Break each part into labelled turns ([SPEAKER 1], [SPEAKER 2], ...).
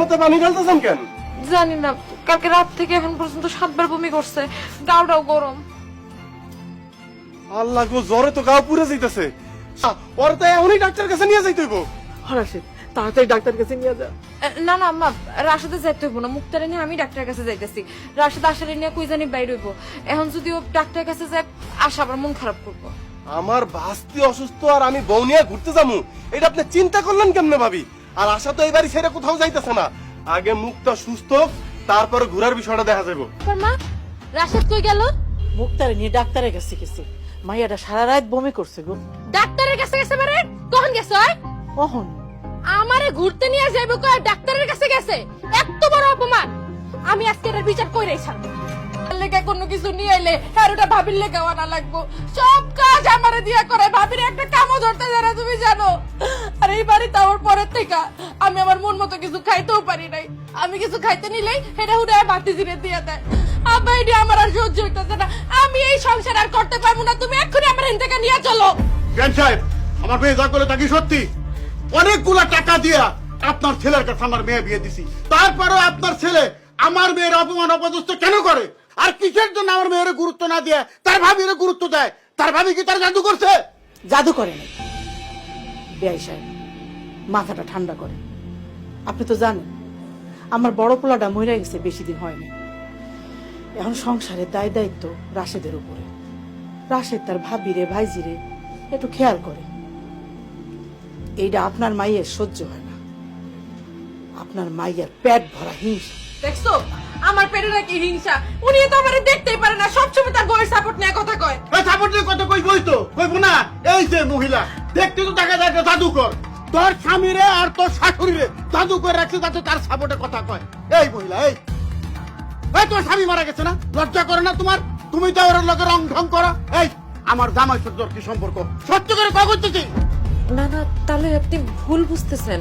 [SPEAKER 1] মতো পানি ঢালতেছেন কেন?
[SPEAKER 2] জানি না কালকে রাত থেকে এখন পর্যন্ত সাতবার বমি করছে গাওটাও গরম।
[SPEAKER 1] আল্লাহ গো জ্বরে তো গাও পুড়ে যাইতেছে। ওর তো এখনই ডাক্তার কাছে নিয়ে যাইতে হইব।
[SPEAKER 3] হরাশিদ তাড়াতাড়ি ডাক্তার কাছে নিয়ে যা।
[SPEAKER 2] না না আম্মা রাশেদে যাইতে হইব না মুক্তারে নিয়ে আমি ডাক্তারের কাছে যাইতেছি। রাশেদ আশারে নিয়ে কই জানি বাইর হইব। এখন যদি ও ডাক্তারের কাছে যায় আশা আবার মন খারাপ করব।
[SPEAKER 1] আমার ভাস্তি অসুস্থ আর আমি বউ নিয়ে ঘুরতে যাব এটা আপনি চিন্তা করলেন কেমনে ভাবি? আর আশা তো এবারই ছেড়ে কোথাও যাইতেছে না। আগে মুখটা সুস্থ হোক, তারপরে ঘোরার বিষয়টা দেখা যাব
[SPEAKER 2] মা রাশেদ কই গেল?
[SPEAKER 3] মুক্তারে নিয়ে ডাক্তারের কাছে গেছি। মাইয়াটা সারা রাত বমি করছে গো।
[SPEAKER 2] ডাক্তারের কাছে গেছে মানে? কখন গেছে ওই?
[SPEAKER 3] কখন?
[SPEAKER 2] আমারে ঘুরতে নিয়ে যাইব কয় ডাক্তারের কাছে গেছে। এত বড় অপমান। আমি আজকে এটার বিচার কইরাই ছাড়বো। লেগে কোনো কিছু নিয়ে এলে আর ওটা ভাবির লেগে আনা লাগবো। সব কাজ আমারে দিয়া করে। ভাবির একটা কামও ধরতে জানা তুমি জানো। আর এই বাড়িতে আমার পরের থেকে আমি আমার মন মতো কিছু খাইতেও পারি নাই। আমি কিছু খাইতে নিলেই এটা হুডায় বাতি জিরে দিয়ে দেয়। আব্বা এটি আমার আর সহ্য হইতেছে না। আমি এই সংসার আর করতে পারব না। তুমি এক্ষুনি আমার এখান থেকে নিয়ে চলো।
[SPEAKER 4] জ্ঞান সাহেব আমার মেয়ে যা করে তা কি সত্যি? অনেকগুলা টাকা দিয়া আপনার ছেলের কাছে আমার মেয়ে বিয়ে দিছি। তারপরেও আপনার ছেলে আমার মেয়ের অপমান অপদস্থ কেন করে? আর কিসের জন্য আমার মেয়ের গুরুত্ব না দিয়ে তার ভাবির গুরুত্ব দেয়? তার ভাবি কি তার জাদু করছে?
[SPEAKER 3] জাদু করে নাই। বেআই সাহেব মাথাটা ঠান্ডা করে। আপনি তো জানেন আমার বড় পোলাটা মরে গেছে বেশি দিন হয়নি। এখন সংসারের দায় দায়িত্ব রাশেদের উপরে। রাশেদ তার ভাবিরে ভাইজিরে একটু খেয়াল করে। এইটা আপনার মাইয়ের সহ্য হয় না। আপনার মাইয়ের পেট ভরা হিংসা।
[SPEAKER 2] দেখছ? আমার পেটে নাকি হিংসা। উনি তো আমারে দেখতেই পারে না সবসময় তার বউয়ের সাপোর্ট নিয়ে কথা কয়।
[SPEAKER 4] এই সাপোর্টের কথা কই বই তো কইব না। এই যে মহিলা দেখতে তো দেখা যায় একটা জাদুকর। তোর স্বামীরে আর তোর শাশুড়িরে জাদু করে রাখছে যাতে তার সাপোর্টে কথা কয়। এই মহিলা এই। এই তোর স্বামী মারা গেছে না? লজ্জা করে না তোমার? তুমি তো ওর লগে রং ঢং করো। এই আমার জামাই সাথে তোর কি সম্পর্ক? সত্য করে কয় করতেছি।
[SPEAKER 2] না না তাহলে আপনি ভুল বুঝতেছেন।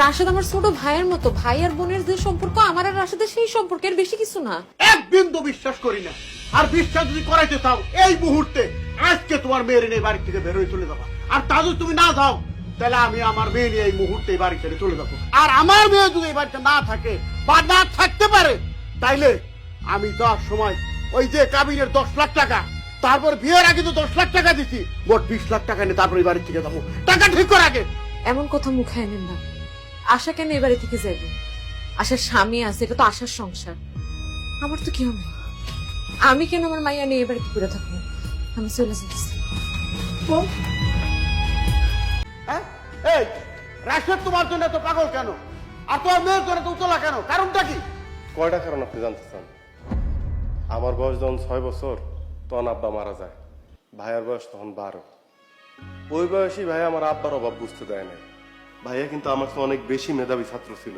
[SPEAKER 2] রাশেদ আমার ছোট ভাইয়ের মতো। ভাই আর বোনের যে সম্পর্ক আমার আর রাশেদের সেই সম্পর্কের বেশি কিছু না।
[SPEAKER 4] এক বিন্দু বিশ্বাস করি না। আর বিশ্বাস যদি করাইতে চাও এই মুহূর্তে আজকে তোমার মেয়ের নিয়ে বাড়ি থেকে বেরোয় চলে যাবা। আর তা যদি তুমি না যাও তাহলে আমি আমার মেয়ে নিয়ে এই মুহূর্তে এই বাড়ি ছেড়ে চলে যাব। আর আমার মেয়ে যদি এই বাড়িতে না থাকে বা না থাকতে পারে তাইলে আমি যাওয়ার সময় ওই যে কাবিনের দশ লাখ টাকা তারপর বিয়ের আগে তো দশ লাখ টাকা দিছি মোট বিশ লাখ টাকা নিয়ে তারপর এই বাড়ি থেকে যাব। টাকা ঠিক করে আগে।
[SPEAKER 2] এমন কথা মুখে এনেন না। আশা কেন এবারে থেকে যাইব? আশার স্বামী আছে এটা তো আশার সংসার। আমার তো কেউ নেই। আমি কেন আমার মাইয়া নিয়ে এবারে কি করে থাকব? আমি চলে যেতেছি
[SPEAKER 4] এই, রাশেদ তোমার জন্য এত পাগল কেন? আর তোমার মেয়ের জন্য তো উতলা কেন? কারণটা কি?
[SPEAKER 1] কয়টা কারণ আপনি জানতে চান? আমার বয়স যখন ছয় বছর, তখন আব্বা মারা যায়। ভাইয়ার বয়স তখন বারো। ওই বয়সী ভাই আমার আব্বার অভাব বুঝতে দেয় নাই। ভাইয়া কিন্তু আমার চেয়ে অনেক বেশি মেধাবী ছাত্র ছিল।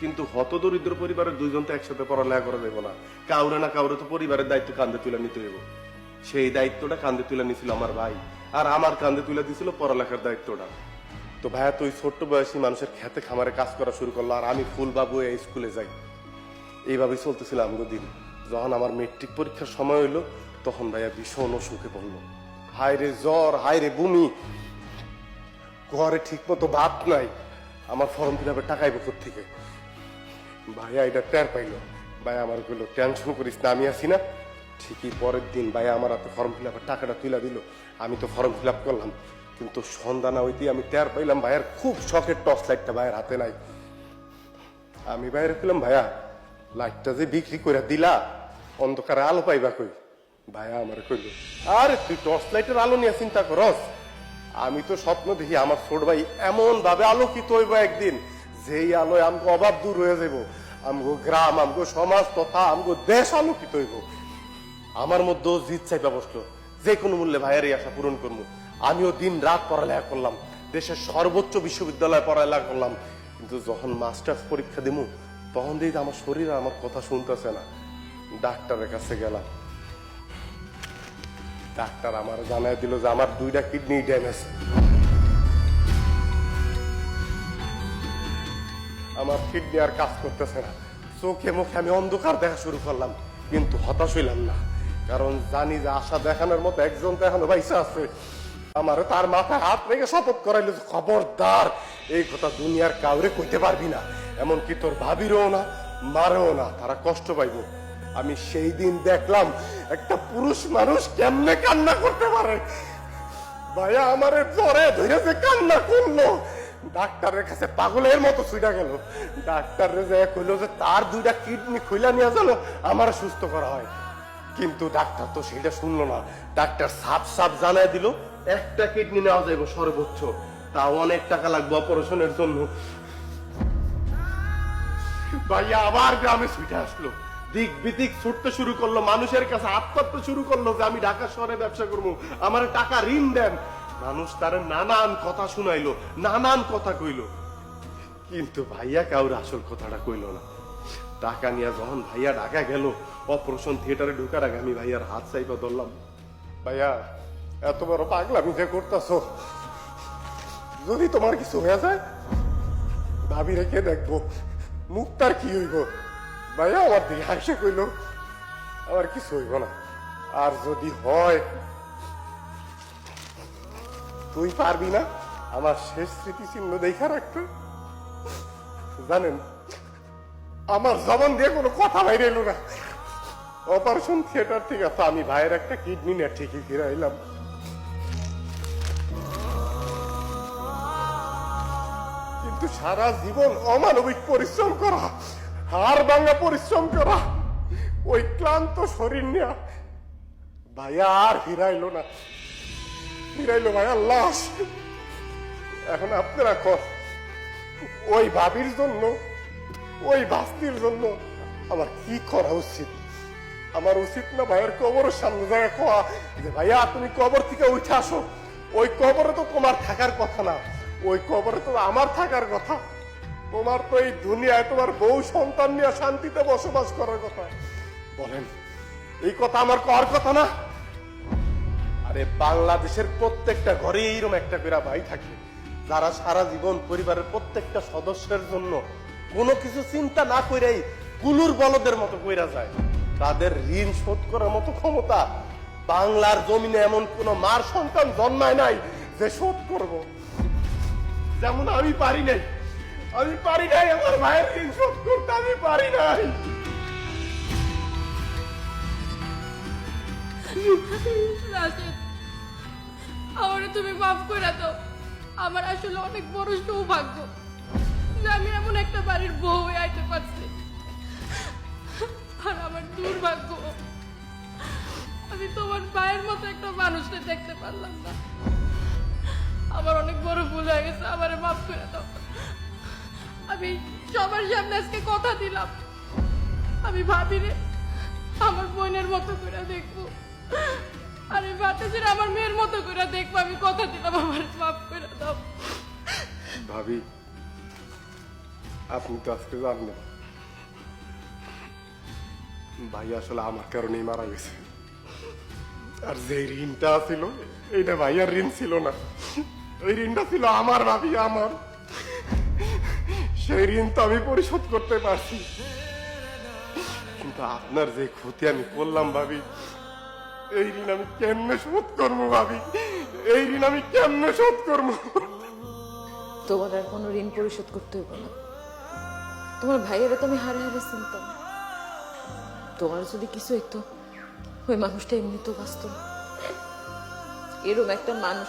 [SPEAKER 1] কিন্তু হত দরিদ্র পরিবারের দুইজন তো একসাথে পড়ালেখা করা দেবো না। কাউরে না কাউরে তো পরিবারের দায়িত্ব কান্দে তুলে নিতে হইব। সেই দায়িত্বটা কান্দে তুলে নিছিল আমার ভাই। আর আমার কান্দে তুলে দিছিল পড়ালেখার দায়িত্বটা। তো ভাইয়া তো ওই ছোট্ট বয়সী মানুষের খেতে খামারে কাজ করা শুরু করল আর আমি ফুল বাবু এই স্কুলে যাই। এইভাবেই চলতেছিল আমগো দিন। যখন আমার মেট্রিক পরীক্ষার সময় হইল, তখন ভাইয়া ভীষণ অসুখে পড়ল। হায় রে জ্বর হায় রে বমি। ঘরে ঠিক মতো ভাত নাই। আমার ফর্ম ফিল আপে টাকাইব থেকে ভাইয়া, এটা টের পাইলো। ভাইয়া, আমার কইলো টেনশন করিস না, আমি আছি না। ঠিকই পরের দিন ভাইয়া আমার হাতে ফর্ম ফিল আপের টাকাটা তুলে দিল। আমি তো ফর্ম ফিল আপ করলাম। কিন্তু সন্ধ্যা না হইতে আমি টের পাইলাম ভাইয়ার খুব শখের টর্চ লাইটটা ভাইয়ের হাতে নাই। আমি বাইরে পেলাম ভাইয়া লাইটটা যে বিক্রি করে দিলা, অন্ধকারে আলো পাইবা কই? ভাইয়া আমার কইল, আরে তুই টর্চ লাইটের আলো নিয়ে চিন্তা করস? আমি তো স্বপ্ন দেখি আমার ছোট ভাই এমন ভাবে আলোকিত হইব একদিন, যেই আলোয় আমগো অভাব দূর হয়ে যাব। আমগো গ্রাম, আমগো সমাজ তথা আমগো দেশ আলোকিত হইব। আমার মধ্যেও জিত চাইবা বসল। যে কোনো মূল্যে ভাইয়ের এই আশা পূরণ করব আমিও দিন রাত পড়ালেখা করলাম, দেশের সর্বোচ্চ বিশ্ববিদ্যালয়ে পড়ালেখা করলাম, কিন্তু যখন মাস্টার্স পরীক্ষা দিমু, তখন দিয়ে আমার শরীর আমার কথা শুনতেছে না। ডাক্তারের কাছে গেলাম। ডাক্তার আমার জানাই দিল যে আমার দুইটা কিডনি ড্যামেজ। আমার কিডনি আর কাজ করতেছে না। চোখে মুখে আমি অন্ধকার দেখা শুরু করলাম, কিন্তু হতাশ হইলাম না। কারণ জানি যে আশা দেখানোর মতো একজন তো এখনও বাইসা আছে। আমার তার মাথায় হাত রেখে শপথ করাইলো যে খবরদার, এই কথা দুনিয়ার কাউরে কইতে পারবি না। এমনকি তোর ভাবিরও না, মারেও না, তারা কষ্ট পাইব। আমি সেই দিন দেখলাম একটা পুরুষ মানুষ কেমনে কান্না করতে পারে। ভাইয়া, আমারে জ্বরে ধরেছে কান্না করল। ডাক্তারের কাছে পাগলের মতো ছুটা গেল। ডাক্তার যে কইলো যে তার দুইটা কিডনি খুইলা নিয়ে গেল আমার সুস্থ করা হয়। কিন্তু ডাক্তার তো সেটা শুনলো না। ডাক্তার সাপ সাপ জানায় দিল, একটা কিডনি নেওয়া যাইব সর্বোচ্চ। তাও অনেক টাকা লাগবে অপারেশনের জন্য। ভাইয়া আবার গ্রামে ছুটে আসলো। দিক বিদিক ছুটতে শুরু করল, মানুষের কাছে আত্মহত্যা শুরু করল যে আমি ঢাকা শহরে ব্যবসা করব, আমার টাকা ঋণ দেন। মানুষ তার নানান কথা শুনাইলো, নানান কথা কইলো। কিন্তু ভাইয়া কাউর আসল কথাটা কইলো না। টাকা নিয়ে যখন ভাইয়া ঢাকা গেল, অপারেশন থিয়েটারে ঢুকার আগে আমি ভাইয়ার হাত চাইপা ধরলাম। ভাইয়া, এত বড় পাগলামি যে করতেছ? যদি তোমার কিছু হয়ে যায় ভাবি রেখে দেখব। মুক্তার কি হইব? ভাইয়া আমার দিকে হাসে কইল, আমার কিছু হইব না। আর যদি হয়, তুই পারবি না? আমার শেষ স্মৃতিচিহ্ন দেখা রাখতে। জানেন আমার জবান দিয়ে কোনো কথা বাইরে এলো না। অপারেশন থিয়েটার থেকে তো আমি ভাইয়ের একটা কিডনি নিয়ে ঠিকই ফিরে এলাম। কিন্তু সারা জীবন অমানবিক পরিশ্রম করা, হাড় ভাঙা পরিশ্রম করা, ওই ক্লান্ত শরীর নিয়ে ভাইয়া আর ফিরাইলো না। ফিরাইলো ভাইয়া লাশ। এখন আপনারা কর ওই ভাবির জন্য ওই বাস্তির জন্য আমার কি করা উচিত? আমার উচিত না ভাইয়ের কবরের সামনে জায়গা কোয়া যে ভাইয়া, তুমি কবর থেকে উঠে আসো। ওই কবরে তো তোমার থাকার কথা না। ওই কবরে তো আমার থাকার কথা। তোমার তো এই দুনিয়ায় তোমার বউ সন্তান নিয়ে শান্তিতে বসবাস করার কথা। বলেন, এই কথা আমার কর কথা না? আরে বাংলাদেশের প্রত্যেকটা ঘরে এইরকম একটা করে ভাই থাকে। যারা সারা জীবন পরিবারের প্রত্যেকটা সদস্যের জন্য কোনো কিছু চিন্তা না করেই কুলুর বলদের মতো কইরা যায়। তাদের ঋণ শোধ করার মতো ক্ষমতা বাংলার জমিনে এমন কোন মার সন্তান জন্মায় নাই যে শোধ করব। যেমন আমি পারি নাই। আমি পারি নাই আমার ভাইয়ের ঋণ শোধ করতে, আমি পারি নাই।
[SPEAKER 2] আমারে তুমি মাফ করে দাও। আমার আসলে অনেক বড় সৌভাগ্য। যে আমি এমন একটা বাড়ির বউ হয়ে আইতে পারছি। আর আমার দুর্ভাগ্য, আমি তোমার ভাইয়ের মতো একটা মানুষকে দেখতে পারলাম না। আমার অনেক বড় ভুল হয়ে গেছে, আমারে মাফ করে দাও। আমি সবার সামনে আজকে কথা দিলাম। আমি ভাবি রে আমার বোনের মতো করে দেখব। আরে বাতাসের আমার মেয়ের মতো করে দেখব, আমি কথা দিলাম, আমার মাফ করে দাও।
[SPEAKER 1] ভাবি আপনি তো আজকে জানলেন। ভাই আসলে আমার কারণেই মারা গেছে। আর যে ঋণটা ছিল, এইটা ভাইয়ার ঋণ ছিল না। ওই ঋণটা ছিল আমার ভাবি, আমার। সেই ঋণ তো আমি পরিশোধ করতে পারছি। কিন্তু আপনার যে ক্ষতি আমি করলাম ভাবি, এই ঋণ আমি কেমনে শোধ করব ভাবি? এই ঋণ আমি কেমনে শোধ করব?
[SPEAKER 5] তোমার আর কোনো ঋণ পরিশোধ করতে হইব না। তোমার ভাইয়েরা তো আমি হারে হারে চিনতাম তোমার যদি কিছু হইতো, ওই মানুষটা এমনিতেও বাঁচত না। এরম একটা মানুষ